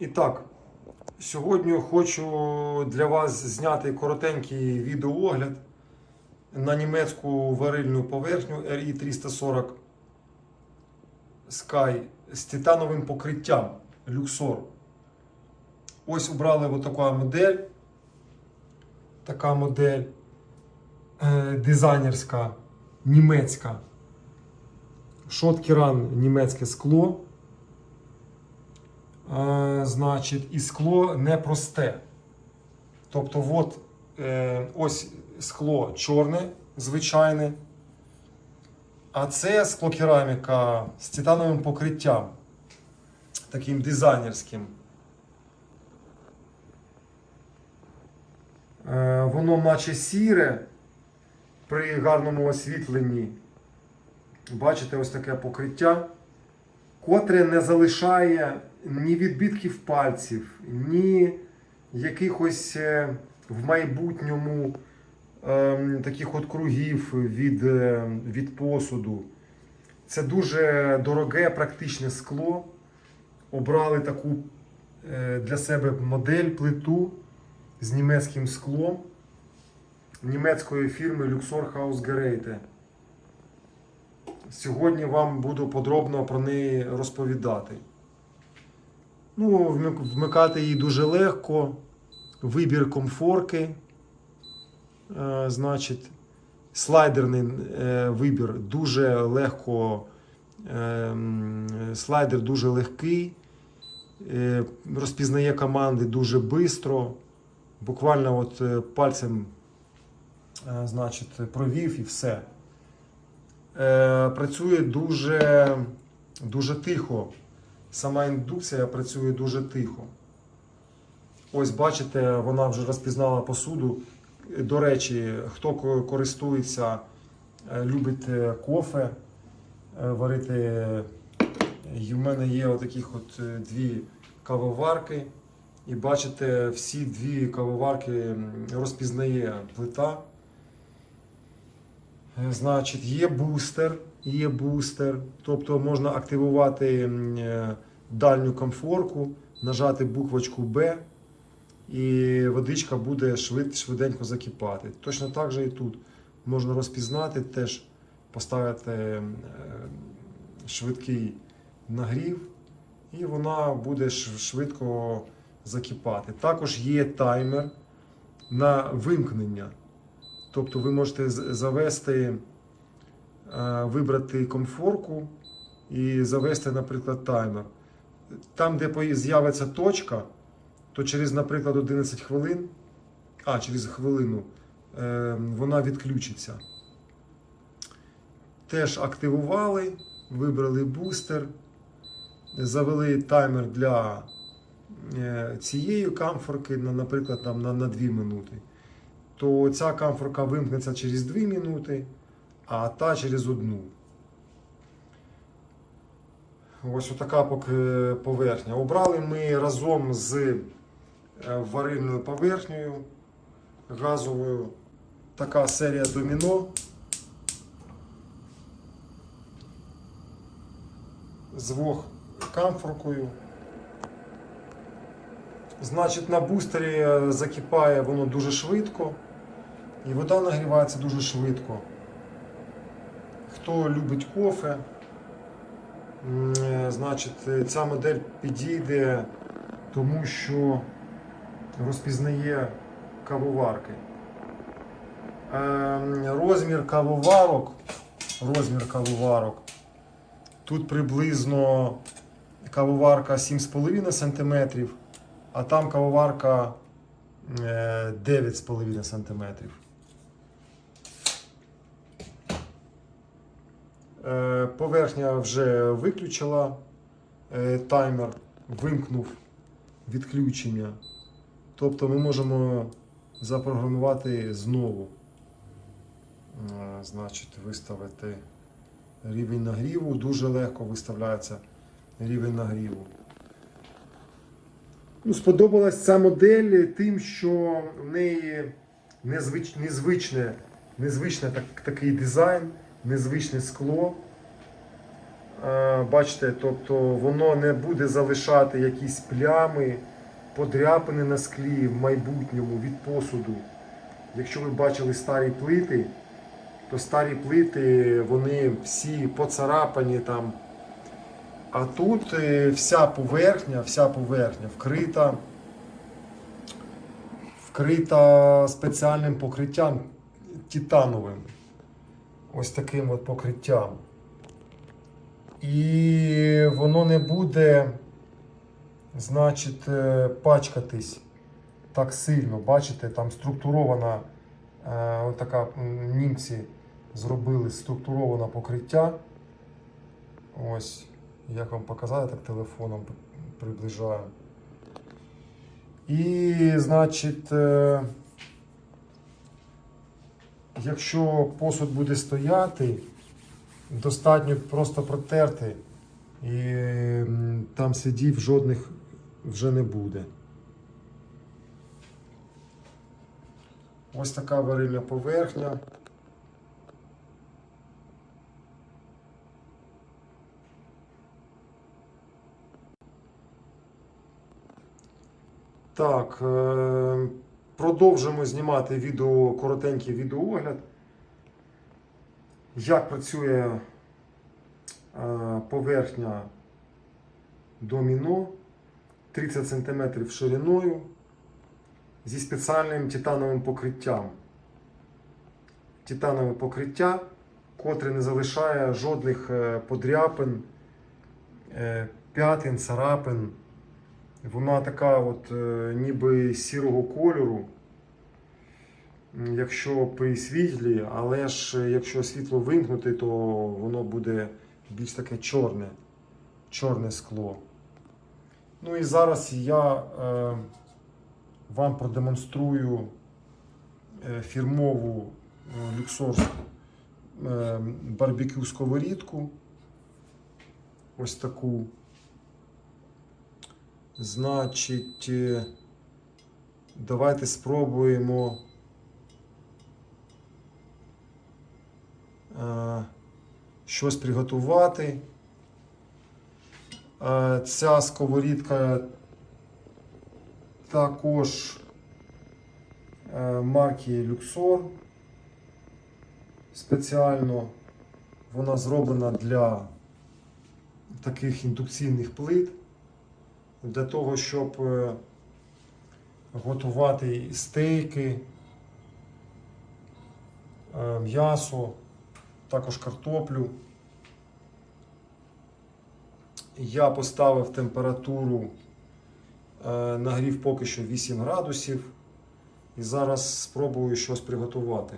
І так, сьогодні хочу для вас зняти коротенький відеоогляд на німецьку варильну поверхню RI 340 Sky з титановим покриттям Luxor. Ось обрали така модель. Така модель е, дизайнерська, німецька. Шоткеран німецьке скло. Значить, і скло непросте. Тобто, от, е, ось скло чорне, звичайне. А це склокераміка з титановим покриттям, таким дизайнерським. Е, воно наче сіре при гарному освітленні. Бачите, ось таке покриття, котре не залишає ні відбитків пальців, ні якихось е, в майбутньому ем, таких от кругів від, е, від посуду. Це дуже дороге, практичне скло. Обрали таку е, для себе модель плиту з німецьким склом німецької фірми Luxor Hausgeräte. Сьогодні вам буду подробно про неї розповідати. Ну, вмикати її дуже легко. Вибір комфорки. Е, значить, слайдерний е, вибір дуже легко. е, слайдер дуже легкий. розпізнає команди дуже швидко. Буквально от пальцем значить, провів і все. Працює дуже, дуже тихо. Сама індукція працює дуже тихо. Ось бачите, вона вже розпізнала посуду. До речі, хто користується, е, любить е, кофе е, варити. І в мене є отаких от дві кавоварки. І бачите, всі дві кавоварки розпізнає плита. Значить, є бустер, є бустер, тобто можна активувати дальню комфорку, нажати буквочку Б, і водичка буде швид, швиденько закипати. Точно так же і тут можна розпізнати, теж поставити е, швидкий нагрів, і вона буде швидко закипати. Також є таймер на вимкнення. Тобто ви можете завести, е, вибрати комфорку і завести, наприклад, таймер. Там, де з'явиться точка, то через, наприклад, 11 хвилин, а через хвилину, е, вона відключиться. Теж активували, вибрали бустер, завели таймер для е, цієї камфорки, на- наприклад, там, на, на 2 минути то ця камфорка вимкнеться через 2 минути, а та через одну. Ось така поки поверхня. Обрали ми разом з е, варильною поверхнею газовою. Така серія доміно. З двох камфоркою. Значить, на бустері е, закипає воно дуже швидко. І вода нагрівається дуже швидко. Хто любить кофе, значить, е, ця модель підійде, тому що розпізнає кавоварки. Е, Розмір кавоварок, розмір кавоварок. Тут приблизно кавоварка 7,5 см, а там кавоварка е, 9,5 см. Поверхня вже виключила е, таймер, вимкнув відключення. Тобто ми можемо запрограмувати знову. Е, Значить, виставити рівень нагріву. Дуже легко виставляється рівень нагріву. Ну, сподобалась ця модель тим, що в неї незвич, незвичне, незвичне так, такий дизайн, незвичне скло. Е, Бачите, тобто воно не буде залишати якісь плями, подряпини на склі в майбутньому від посуду. Якщо ви бачили старі плити, то старі плити вони всі поцарапані там. А тут е, вся поверхня, вся поверхня вкрита, вкрита спеціальним покриттям титановим. Ось таким от покриттям. І воно не буде, значить, е, пачкатись так сильно. Бачите, там структурована, е, така німці зробили структуроване покриття. Ось, як вам показати, так телефоном приближаю. І, значить, е, якщо посуд буде стояти, достатньо просто протерти, і там слідів жодних вже не буде. Ось така варильна поверхня. Так, е, продовжимо знімати відео, коротенький відеоогляд. Як працює е, поверхня доміно 30 см шириною зі спеціальним титановим покриттям. Титанове покриття, котре не залишає жодних е, подряпин, е, п'ятин, царапин. Вона така от е, ніби сірого кольору, якщо при світлі, але ж е, якщо світло вимкнути, то воно буде більш таке чорне, чорне скло. Ну і зараз я е, вам продемонструю е, фірмову люксорську барбекю сковорідку. Ось таку. Значить, е, давайте спробуємо е, щось приготувати. Е, Ця сковорідка також марки Luxor. Спеціально вона зроблена для таких індукційних плит для того, щоб е, готувати стейки, е, м'ясо, також картоплю. Я поставив температуру е, нагрів поки що 8 градусів. І зараз спробую щось приготувати.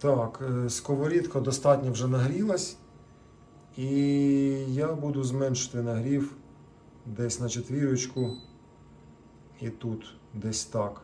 Так, е, сковорідка достатньо вже нагрілась. І я буду зменшити нагрів десь на четвірочку. І тут десь так.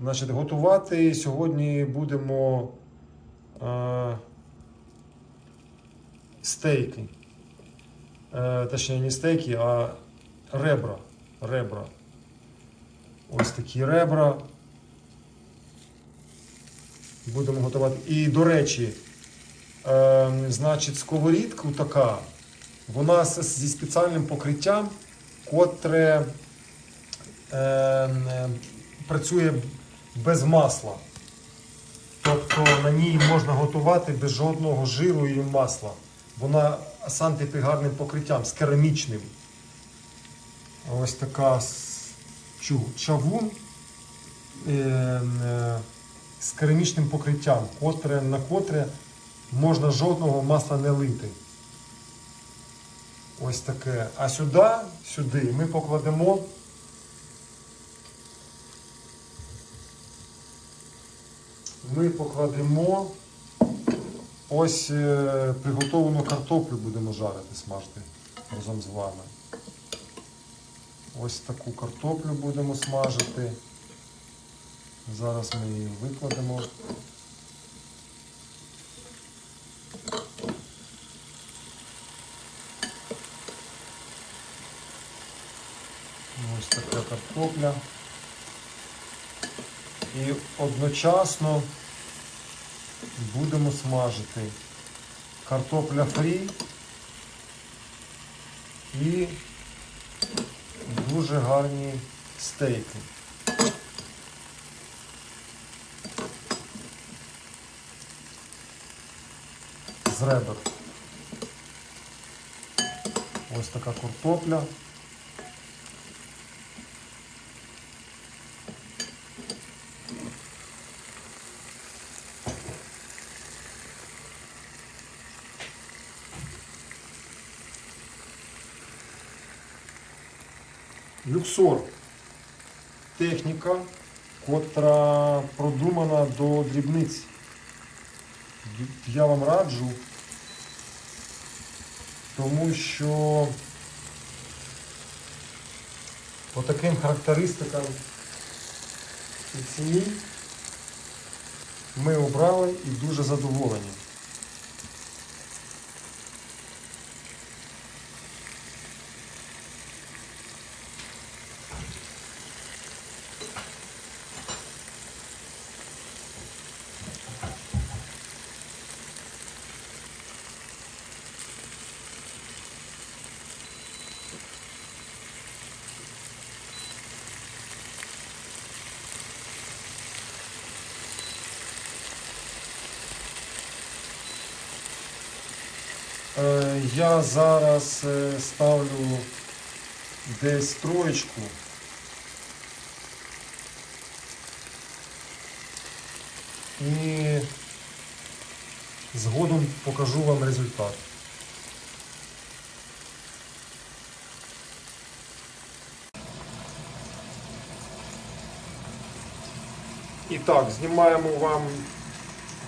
Значить, готувати сьогодні будемо е, стейки. Е, точніше, не стейки, а ребра. ребра. Ось такі ребра. Будемо готувати. І, до речі, е, значить, сковорідка така, вона зі спеціальним покриттям, котре е, працює без масла. Тобто на ній можна готувати без жодного жиру і масла. Вона з антипригарним покриттям, з керамічним. Ось така чавун. Е, з керамічним покриттям, котре, на котре можна жодного масла не лити. Ось таке. А сюди, сюди ми покладемо ми покладемо ось е, приготовану картоплю будемо жарити, смажити разом з вами. Ось таку картоплю будемо смажити. Зараз ми її викладемо. Ось така картопля. І одночасно будемо смажити картопля фрі і дуже гарні стейки. З ребер. Ось така картопля. Люксор техніка, котра продумана до дрібниць. Я вам раджу, тому що по таким характеристикам і ціні ми обрали і дуже задоволені. Я зараз е, ставлю десь троєчку. І згодом покажу вам результат. І так, знімаємо вам,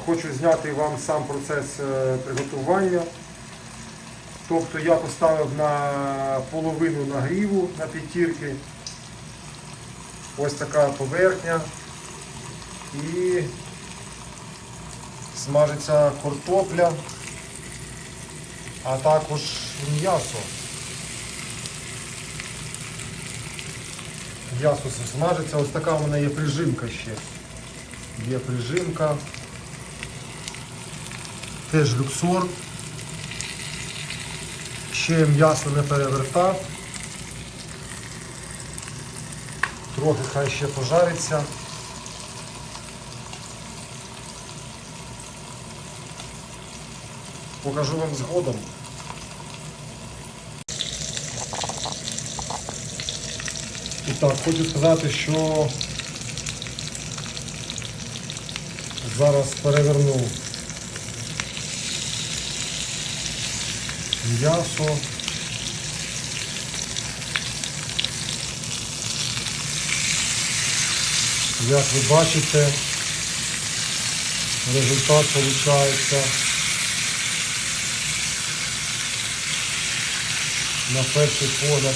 хочу зняти вам сам процес е, приготування. Тобто я поставив на половину нагріву на п'ятірки. Ось така поверхня. І смажиться картопля, а також м'ясо. М'ясо смажиться, ось така у мене є прижимка ще. Є прижимка. Теж люксор. Ще м'ясо не перевертав. Трохи хай ще пожариться. Покажу вам згодом. І так, хочу сказати, що зараз переверну м'ясо. Як ви бачите, результат виходить на перший погляд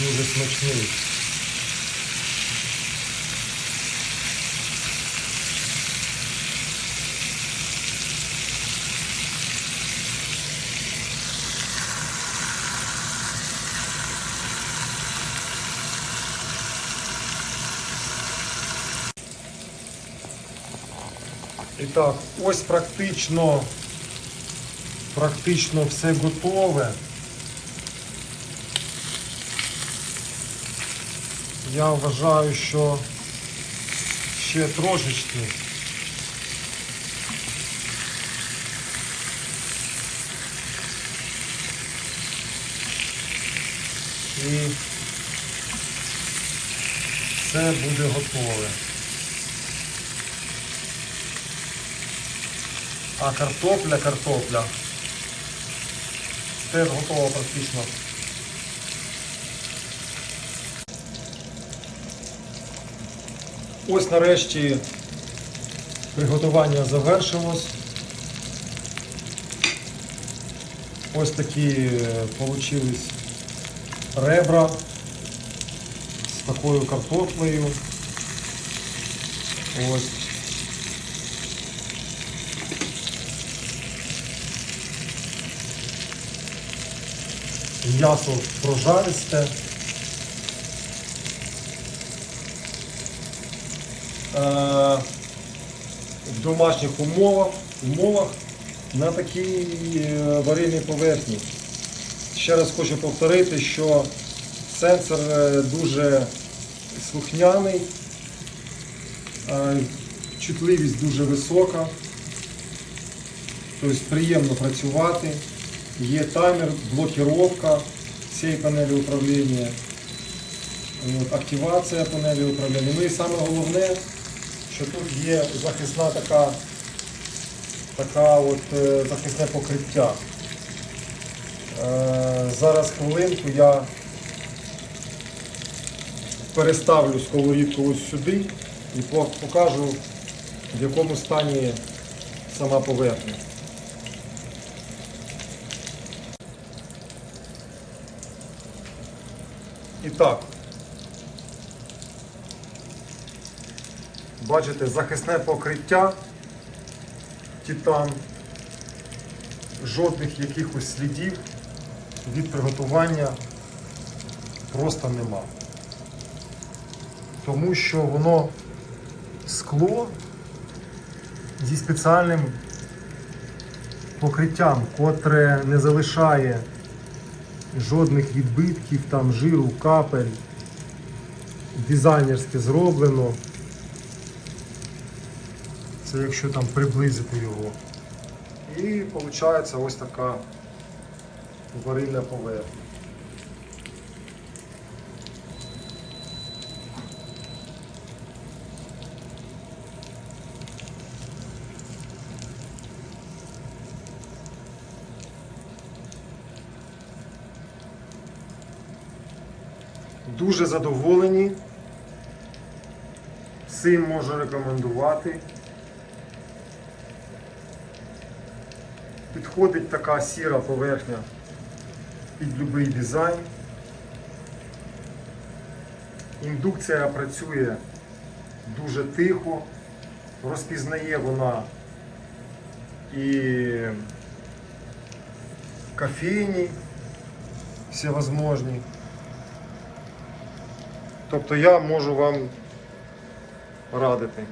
дуже смачний. Так, ось практично, практично все готове. Я вважаю, що ще трошечки. І все буде готове. А картопля, картопля. Теж готова практично. Ось нарешті приготування завершилось. Ось такі получились ребра з такою картоплею. Ось. М'ясо прожаристе. Е, в домашніх умовах, умовах на такій е, варильній поверхні. Ще раз хочу повторити, що сенсор е, дуже слухняний, чутливість дуже висока, тобто приємно працювати. Є таймер, блокіровка цієї панелі управління, активація панелі управління. Ну і саме головне, що тут є захисна така, така от, е, захисне покриття. Е, Зараз хвилинку я переставлю сковорідку ось сюди і покажу, в якому стані сама поверхня. Так, бачите, захисне покриття, титан, жодних якихось слідів від приготування просто нема. Тому що воно скло зі спеціальним покриттям, котре не залишає жодних відбитків, там жиру, капель. Дизайнерське зроблено. Це якщо там приблизити його. І виходить ось така варильна поверхня. Дуже задоволені. Цим можу рекомендувати. Підходить така сіра поверхня під будь-який дизайн. Індукція працює дуже тихо, розпізнає вона і кофейні всевозможні. Тобто я можу вам радити.